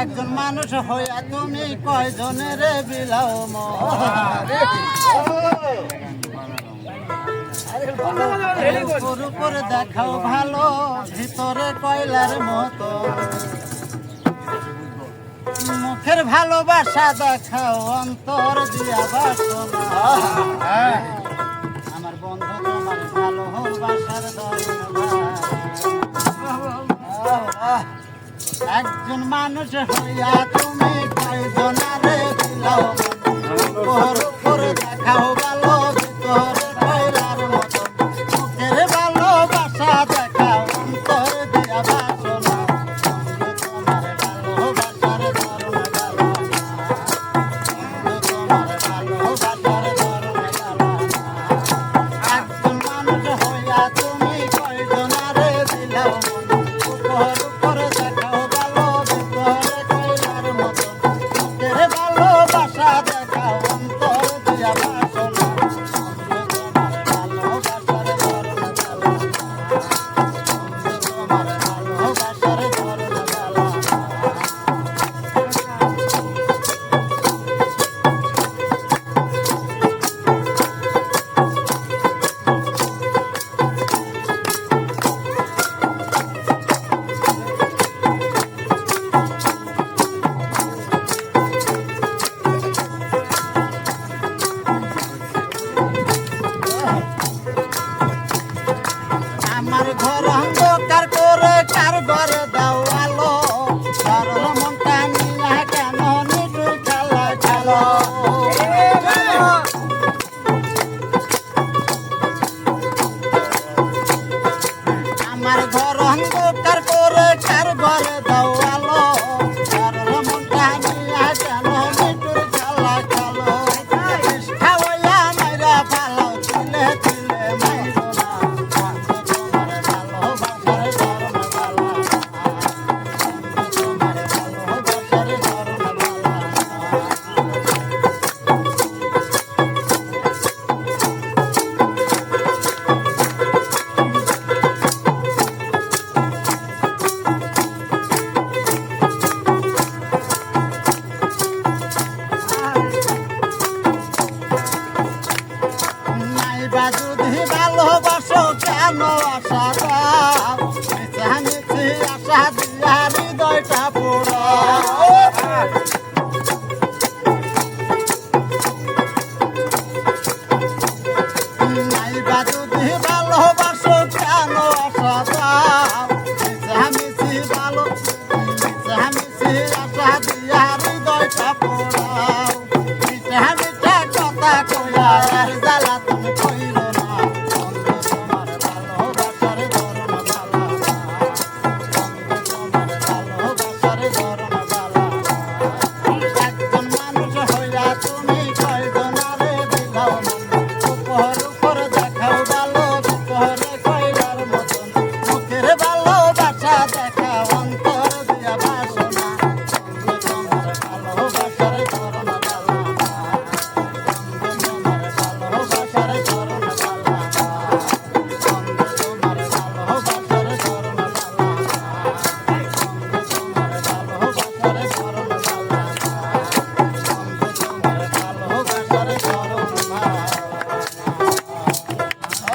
একজন মানুষ হইয়া তুমি কয়জনের বিলাও উপর দেখাও ভালো, ভিতরে কয়লার মতো। মুখের ভালোবাসা দেখাও, অন্তর দিয়া বাসনা। একজন মানুষ হইয়া তুমি কয়জনারে দেখাও ঘরে দাও আলো সরল মনটা নিয়ে কেন নিটুর খেলা খেলো? আমার ঘর অন্ধকার করে চার ঘরে দাও কেন আশা মিছামিছি আশা দিয়া হৃদয়টা পুরো। নাইবা যদি ভালোবাসো কেন আশা মিছামিছি ভালো মিছামিছি আশা দিয়া হৃদয়টা পোড়াও মিঠা মিঠা কথা কইয়া